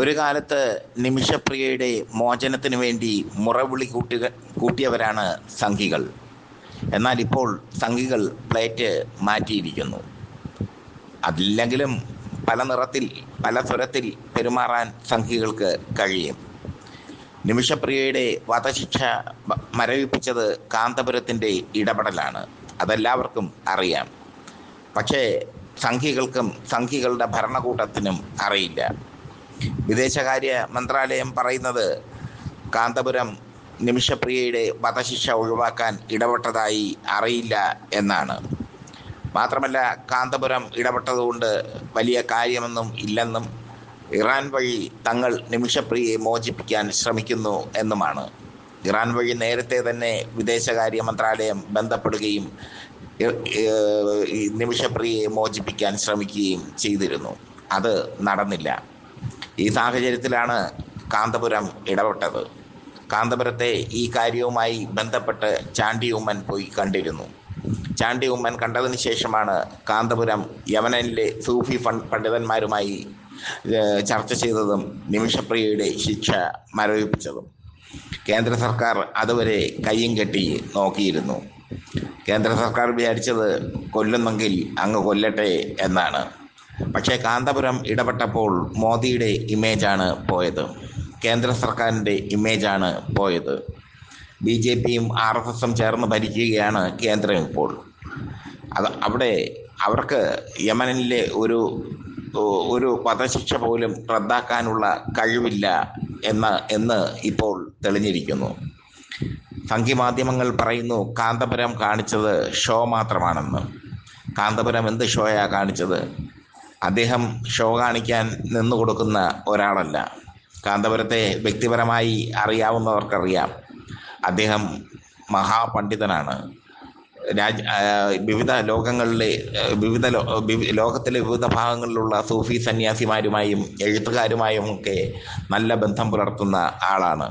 ഒരു കാലത്ത് നിമിഷപ്രിയയുടെ മോചനത്തിന് വേണ്ടി മുറവിളി കൂട്ടുക കൂട്ടിയവരാണ് സംഘികൾ. എന്നാൽ ഇപ്പോൾ സംഘികൾ പ്ലേറ്റ് മാറ്റിയിരിക്കുന്നു. അതില്ലെങ്കിലും പല നിറത്തിൽ പല സ്വരത്തിൽ പെരുമാറാൻ സംഘികൾക്ക് കഴിയും. നിമിഷപ്രിയയുടെ വധശിക്ഷ മരവിപ്പിച്ചത് കാന്തപുരത്തിന്റെ ഇടപെടലാണ്. അതെല്ലാവർക്കും അറിയാം. പക്ഷേ സംഘികൾക്കും സംഘികളുടെ ഭരണകൂട്ടത്തിനും അറിയില്ല. വിദേശകാര്യ മന്ത്രാലയം പറയുന്നത് കാന്തപുരം നിമിഷപ്രിയയുടെ വധശിക്ഷ ഒഴിവാക്കാൻ ഇടപെട്ടതായി അറിയില്ല എന്നാണ്. മാത്രമല്ല കാന്തപുരം ഇടപെട്ടതുകൊണ്ട് വലിയ കാര്യമൊന്നും ഇല്ലെന്നും ഇറാൻ വഴി തങ്ങൾ നിമിഷപ്രിയയെ മോചിപ്പിക്കാൻ ശ്രമിക്കുന്നു എന്നുമാണ്. ഇറാൻ വഴി നേരത്തെ തന്നെ വിദേശകാര്യ മന്ത്രാലയം ബന്ധപ്പെടുകയും നിമിഷപ്രിയയെ മോചിപ്പിക്കാൻ ശ്രമിക്കുകയും ചെയ്തിരുന്നു. അത് നടന്നില്ല. ഈ സാഹചര്യത്തിലാണ് കാന്തപുരം ഇടപെട്ടത്. കാന്തപുരത്തെ ഈ കാര്യവുമായി ബന്ധപ്പെട്ട് ചാണ്ടി ഉമ്മൻ പോയി കണ്ടിരുന്നു. ചാണ്ടി ഉമ്മൻ കണ്ടതിന് ശേഷമാണ് കാന്തപുരം യമനിലെ സൂഫി പണ്ഡിതന്മാരുമായി ചർച്ച ചെയ്തതും നിമിഷപ്രിയയുടെ ശിക്ഷ മരവിപ്പിച്ചതും. കേന്ദ്ര സർക്കാർ അതുവരെ കയ്യും കെട്ടി നോക്കിയിരുന്നു. കേന്ദ്ര സർക്കാർ വിചാരിച്ചത് കൊല്ലുന്നെങ്കിൽ അങ്ങ് കൊല്ലട്ടെ എന്നാണ്. പക്ഷേ കാന്തപുരം ഇടപെട്ടപ്പോൾ മോദിയുടെ ഇമേജാണ് പോയത്. കേന്ദ്ര സർക്കാരിന്റെ ഇമേജാണ് പോയത്. ബി ജെ പിയും ആർ എസ് എസും ചേർന്ന് ഭരിക്കുകയാണ് കേന്ദ്രം ഇപ്പോൾ. അത് അവിടെ അവർക്ക് യമനിലെ ഒരു ഒരു വധശിക്ഷ പോലും റദ്ദാക്കാനുള്ള കഴിവില്ല എന്ന എന്ന് ഇപ്പോൾ തെളിഞ്ഞിരിക്കുന്നു. സംഘിമാധ്യമങ്ങൾ പറയുന്നു കാന്തപുരം കാണിച്ചത് ഷോ മാത്രമാണെന്ന്. കാന്തപുരം എന്ത് ഷോയാണ് കാണിച്ചത്? അദ്ദേഹം ഷോ കാണിക്കാൻ നിന്നു കൊടുക്കുന്ന ഒരാളല്ല. കാന്തപുരത്തെ വ്യക്തിപരമായി അറിയാവുന്നവർക്കറിയാം. അദ്ദേഹം മഹാപണ്ഡിതനാണ്. രാജ് വിവിധ ലോകങ്ങളിലെ വിവിധ ലോകത്തിലെ വിവിധ ഭാഗങ്ങളിലുള്ള സൂഫി സന്യാസിമാരുമായും എഴുത്തുകാരുമായും ഒക്കെ നല്ല ബന്ധം പുലർത്തുന്ന ആളാണ്.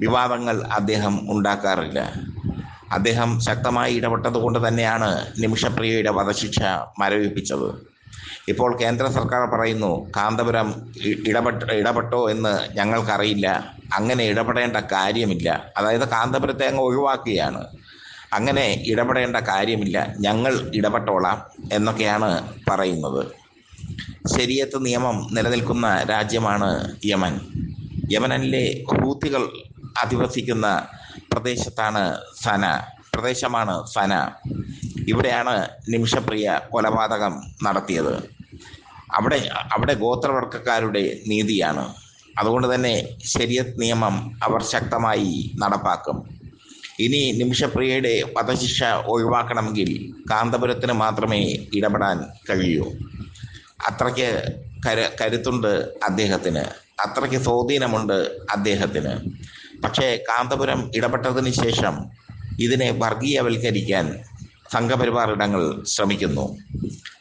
വിവാദങ്ങൾ അദ്ദേഹം ഉണ്ടാക്കാറില്ല. അദ്ദേഹം ശക്തമായി ഇടപെട്ടത് കൊണ്ട് തന്നെയാണ് നിമിഷപ്രിയയുടെ വധശിക്ഷ മരവിപ്പിച്ചത്. ഇപ്പോൾ കേന്ദ്ര സർക്കാർ പറയുന്നു കാന്തപുരം ഇടപെട്ട ഇടപെട്ട് എന്ന് ഞങ്ങൾക്കറിയില്ല. അങ്ങനെ ഇടപെടേണ്ട കാര്യമില്ല. അതായത് കാന്തപുരത്തെ അങ്ങ് ഒഴിവാക്കുകയാണ്. അങ്ങനെ ഇടപെടേണ്ട കാര്യമില്ല. ഞങ്ങൾ ഇടപെട്ടോളാം എന്നൊക്കെയാണ് പറയുന്നത്. ശരിയത്ത് നിയമം നിലനിൽക്കുന്ന രാജ്യമാണ് യമൻ. യമനിലെ ഹൂത്തികൾ അധിവസിക്കുന്ന പ്രദേശത്താണ് സന. പ്രദേശമാണ് സന. ഇവിടെയാണ് നിമിഷപ്രിയ കൊലപാതകം നടത്തിയത്. അവിടെ അവിടെ ഗോത്രവർഗക്കാരുടെ നീതിയാണ്. അതുകൊണ്ട് തന്നെ ശരിയത് നിയമം അവർ ശക്തമായി നടപ്പാക്കും. ഇനി നിമിഷപ്രിയയുടെ വധശിക്ഷ ഒഴിവാക്കണമെങ്കിൽ കാന്തപുരത്തിന് മാത്രമേ ഇടപെടാൻ കഴിയൂ. അത്രയ്ക്ക് കരു കരുത്തുണ്ട് അദ്ദേഹത്തിന്. അത്രയ്ക്ക് സ്വാധീനമുണ്ട് അദ്ദേഹത്തിന്. പക്ഷേ കാന്തപുരം ഇടപെട്ടതിന് ശേഷം ഇതിനെ വർഗീയവൽക്കരിക്കാൻ സംഘപരിവാർ ഇടങ്ങൾ ശ്രമിക്കുന്നു.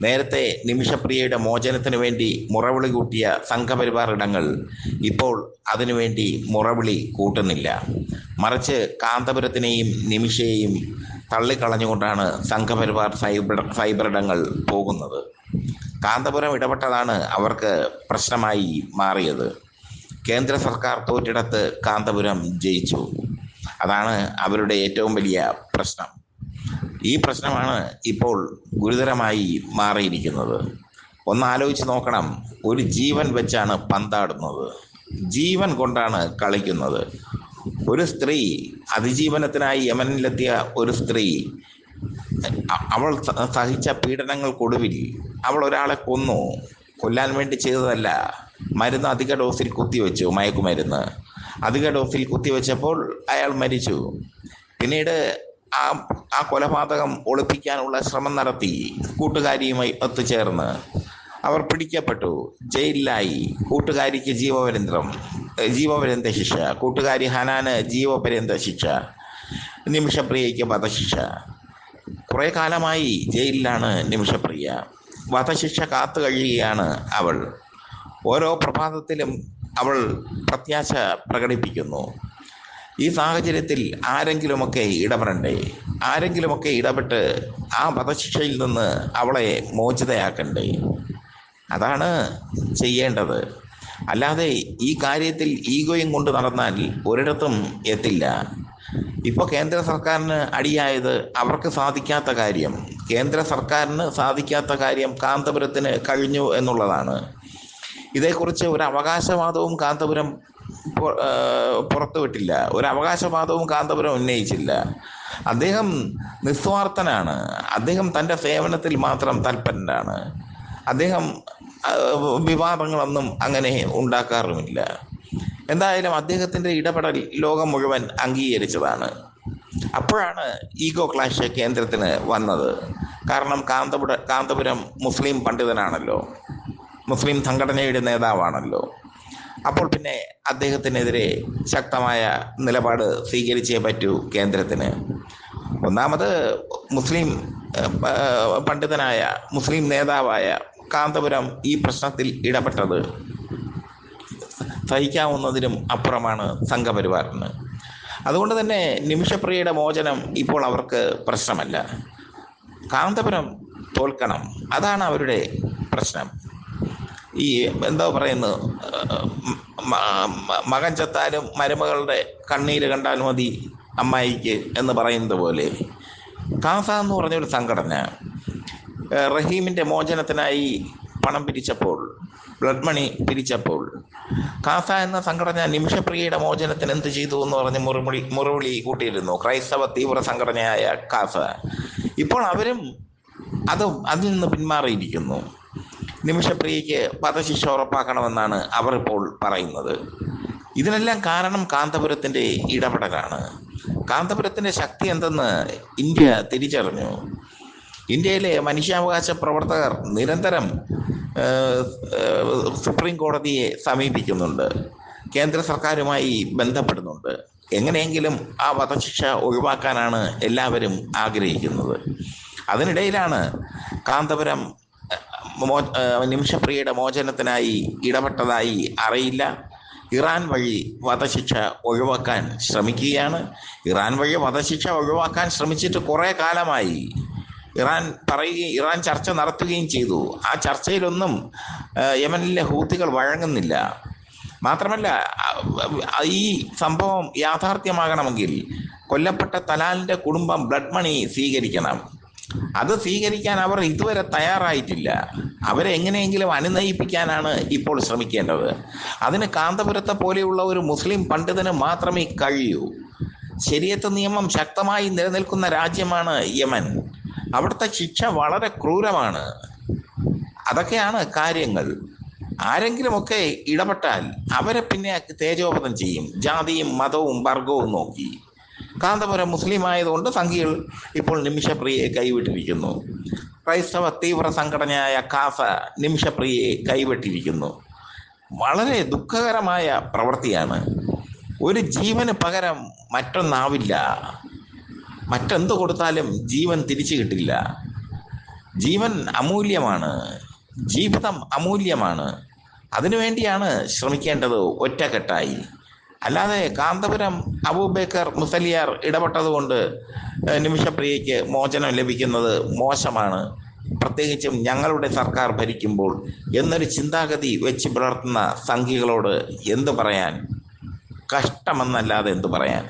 നേരത്തെ നിമിഷപ്രിയയുടെ മോചനത്തിന് വേണ്ടി മുറവിളി കൂട്ടിയ സംഘപരിവാർ ഇടങ്ങൾ ഇപ്പോൾ അതിനുവേണ്ടി മുറവിളി കൂട്ടുന്നില്ല. മറിച്ച് കാന്തപുരത്തിനെയും നിമിഷയെയും തള്ളിക്കളഞ്ഞുകൊണ്ടാണ് സംഘപരിവാർ സൈബർ ഇടങ്ങൾ പോകുന്നത്. കാന്തപുരം ഇടപെട്ടതാണ് അവർക്ക് പ്രശ്നമായി മാറിയത്. കേന്ദ്ര സർക്കാർ തോറ്റിടത്ത് കാന്തപുരം ജയിച്ചു. അതാണ് അവരുടെ ഏറ്റവും വലിയ പ്രശ്നം. ഈ പ്രശ്നമാണ് ഇപ്പോൾ ഗുരുതരമായി മാറിയിരിക്കുന്നത്. ഒന്ന് ആലോചിച്ച് നോക്കണം. ഒരു ജീവൻ വെച്ചാണ് പന്താടുന്നത്. ജീവൻ കൊണ്ടാണ് കളിക്കുന്നത്. ഒരു സ്ത്രീ അതിജീവനത്തിനായി യമനിലെത്തിയ ഒരു സ്ത്രീ അവൾ സഹിച്ച പീഡനങ്ങൾക്കൊടുവിൽ അവൾ ഒരാളെ കൊന്നു. കൊല്ലാൻ വേണ്ടി ചെയ്തതല്ല. മരുന്ന് അധിക ഡോസിൽ കുത്തിവെച്ചു മയക്കുമരുന്ന്. അധിക ഡോസിൽ കുത്തിവെച്ചപ്പോൾ അയാൾ മരിച്ചു. പിന്നീട് ആ ആ കൊലപാതകം ഒളിപ്പിക്കാനുള്ള ശ്രമം നടത്തി കൂട്ടുകാരിയുമായി ഒത്തുചേർന്ന് അവർ പിടിക്കപ്പെട്ടു. ജയിലിലായി. കൂട്ടുകാരിക്ക് ജീവപര്യന്തം ജീവപര്യന്ത ശിക്ഷ. കൂട്ടുകാരി ഹനാന് ജീവപര്യന്ത ശിക്ഷ. നിമിഷപ്രിയയ്ക്ക് വധശിക്ഷ. കുറേ കാലമായി ജയിലിലാണ് നിമിഷപ്രിയ. വധശിക്ഷ കാത്തു കഴിയുകയാണ് അവൾ. ഓരോ പ്രഭാതത്തിലും അവൾ പ്രത്യാശ പ്രകടിപ്പിക്കുന്നു. ഈ സാഹചര്യത്തിൽ ആരെങ്കിലുമൊക്കെ ഇടപെടണ്ടേ? ആരെങ്കിലുമൊക്കെ ഇടപെട്ട് ആ വധശിക്ഷയിൽ നിന്ന് അവളെ മോചിതയാക്കണ്ടേ? അതാണ് ചെയ്യേണ്ടത്. അല്ലാതെ ഈ കാര്യത്തിൽ ഈഗോയും കൊണ്ട് നടന്നാൽ ഒരിടത്തും എത്തില്ല. ഇപ്പോൾ കേന്ദ്ര സർക്കാരിന് അടിയായത് അവർക്ക് സാധിക്കാത്ത കാര്യം കേന്ദ്ര സർക്കാരിന് സാധിക്കാത്ത കാര്യം കാന്തപുരത്തിന് കഴിഞ്ഞു എന്നുള്ളതാണ്. ഇതേക്കുറിച്ച് ഒരു അവകാശവാദവും കാന്തപുരം പുറത്തുവിട്ടില്ല ഒരു അവകാശവാദവും കാന്തപുരം ഉന്നയിച്ചില്ല. അദ്ദേഹം നിസ്വാർത്ഥനാണ്. അദ്ദേഹം തന്റെ സേവനത്തിൽ മാത്രം തൽപ്പരനാണ് അദ്ദേഹം വിവാദങ്ങളൊന്നും അങ്ങനെ ഉണ്ടാക്കാറുമില്ല. എന്തായാലും അദ്ദേഹത്തിന്റെ ഇടപെടൽ ലോകം മുഴുവൻ അംഗീകരിച്ചതാണ്. അപ്പോഴാണ് ഈഗോ ക്ലാഷ് കേന്ദ്രത്തിന് വന്നത്. കാരണം കാന്തപുര കാന്തപുരം മുസ്ലിം പണ്ഡിതനാണല്ലോ. മുസ്ലിം സംഘടനയുടെ നേതാവാണല്ലോ. അപ്പോൾ പിന്നെ അദ്ദേഹത്തിനെതിരെ ശക്തമായ നിലപാട് സ്വീകരിച്ചേ പറ്റൂ കേന്ദ്രത്തിന്. ഒന്നാമത് മുസ്ലിം പണ്ഡിതനായ മുസ്ലിം നേതാവായ കാന്തപുരം ഈ പ്രശ്നത്തിൽ ഇടപെട്ടത് സഹിക്കാവുന്നതിനും അപ്പുറമാണ് സംഘപരിവാറിന്. അതുകൊണ്ട് തന്നെ നിമിഷപ്രിയയുടെ മോചനം ഇപ്പോൾ അവർക്ക് പ്രശ്നമല്ല. കാന്തപുരം തോൽക്കണം അതാണ് അവരുടെ പ്രശ്നം. ഈ എന്താ പറയുന്നു മ- മ- മകൻ ചത്താലും മരുമകളുടെ കണ്ണീര് കണ്ടാൽ മതി അമ്മായിക്ക് എന്ന് പറയുന്നത് പോലെ. കാസ എന്ന് പറഞ്ഞൊരു സംഘടന റഹീമിന്റെ മോചനത്തിനായി പണം പിരിച്ചപ്പോൾ ബ്ലഡ് മണി പിരിച്ചപ്പോൾ കാസ എന്ന സംഘടന നിമിഷപ്രിയയുടെ മോചനത്തിന് എന്ത് ചെയ്തു എന്ന് പറഞ്ഞ് മുറിമുടി മുറിവിളി കൂട്ടിയിരുന്നു. ക്രൈസ്തവ തീവ്ര സംഘടനയായ കാസ ഇപ്പോൾ അവരും അതും അതിൽ നിന്ന് പിന്മാറിയിരിക്കുന്നു. നിമിഷപ്രിയയ്ക്ക് വധശിക്ഷ ഉറപ്പാക്കണമെന്നാണ് അവർ ഇപ്പോൾ പറയുന്നത്. ഇതിനെല്ലാം കാരണം കാന്തപുരത്തിന്റെ ഇടപെടലാണ്. കാന്തപുരത്തിന്റെ ശക്തി എന്തെന്ന് ഇന്ത്യ തിരിച്ചറിഞ്ഞു. ഇന്ത്യയിലെ മനുഷ്യാവകാശ പ്രവർത്തകർ നിരന്തരം സുപ്രീം കോടതിയെ സമീപിക്കുന്നുണ്ട്. കേന്ദ്ര സർക്കാരുമായി ബന്ധപ്പെടുന്നുണ്ട്. എങ്ങനെയെങ്കിലും ആ വധശിക്ഷ ഒഴിവാക്കാനാണ് എല്ലാവരും ആഗ്രഹിക്കുന്നത്. അതിനിടയിലാണ് കാന്തപുരം നിമിഷപ്രിയയുടെ മോചനത്തിനായി ഇടപെട്ടതായി അറിയില്ല. ഇറാൻ വഴി വധശിക്ഷ ഒഴിവാക്കാൻ ശ്രമിക്കുകയാണ്. ഇറാൻ വഴി വധശിക്ഷ ഒഴിവാക്കാൻ ശ്രമിച്ചിട്ട് കുറേ കാലമായി ഇറാൻ പറയുകയും ഇറാൻ ചർച്ച നടത്തുകയും ചെയ്തു. ആ ചർച്ചയിലൊന്നും യമനിലെ ഹൂത്തികൾ വഴങ്ങുന്നില്ല. മാത്രമല്ല ഈ സംഭവം യാഥാർത്ഥ്യമാകണമെങ്കിൽ കൊല്ലപ്പെട്ട തലാലിന്റെ കുടുംബം ബ്ലഡ് മണി സ്വീകരിക്കണം. അത് സ്വീകരിക്കാൻ അവർ ഇതുവരെ തയ്യാറായിട്ടില്ല. അവരെ എങ്ങനെയെങ്കിലും അനുനയിപ്പിക്കാനാണ് ഇപ്പോൾ ശ്രമിക്കേണ്ടത്. അതിന് കാന്തപുരത്തെ പോലെയുള്ള ഒരു മുസ്ലിം പണ്ഡിതന് മാത്രമേ കഴിയൂ. ശരിയത്ത് നിയമം ശക്തമായി നിലനിൽക്കുന്ന രാജ്യമാണ് യമൻ. അവിടുത്തെ ശിക്ഷ വളരെ ക്രൂരമാണ്. അതൊക്കെയാണ് കാര്യങ്ങൾ. ആരെങ്കിലുമൊക്കെ ഇടപെട്ടാൽ അവരെ പിന്നെ തേജോപതം ചെയ്യും. ജാതിയും മതവും വർഗവും നോക്കി. കാന്തപുരം മുസ്ലിം ആയതുകൊണ്ട് സംഘികൾ ഇപ്പോൾ നിമിഷപ്രിയയെ കൈവിട്ടിരിക്കുന്നു. ക്രൈസ്തവ തീവ്ര സംഘടനയായ കാഫ നിമിഷപ്രിയയെ കൈവിട്ടിരിക്കുന്നു. വളരെ ദുഃഖകരമായ പ്രവൃത്തിയാണ്. ഒരു ജീവന് പകരം മറ്റൊന്നാവില്ല. മറ്റെന്ത് കൊടുത്താലും ജീവൻ തിരിച്ചു കിട്ടില്ല. ജീവൻ അമൂല്യമാണ്. ജീവിതം അമൂല്യമാണ്. അതിനുവേണ്ടിയാണ് ശ്രമിക്കേണ്ടത് ഒറ്റക്കെട്ടായി. അല്ലാതെ കാന്തപുരം അബൂബേക്കർ മുസലിയാർ ഇടപെട്ടതുകൊണ്ട് നിമിഷപ്രിയയ്ക്ക് മോചനം ലഭിക്കുന്നത് മോശമാണ്. പ്രത്യേകിച്ചും ഞങ്ങളുടെ സർക്കാർ ഭരിക്കുമ്പോൾ എന്നൊരു ചിന്താഗതി വെച്ച് പുലർത്തുന്ന സംഘികളോട് എന്തു പറയാൻ? കഷ്ടമെന്നല്ലാതെ എന്തു പറയാൻ?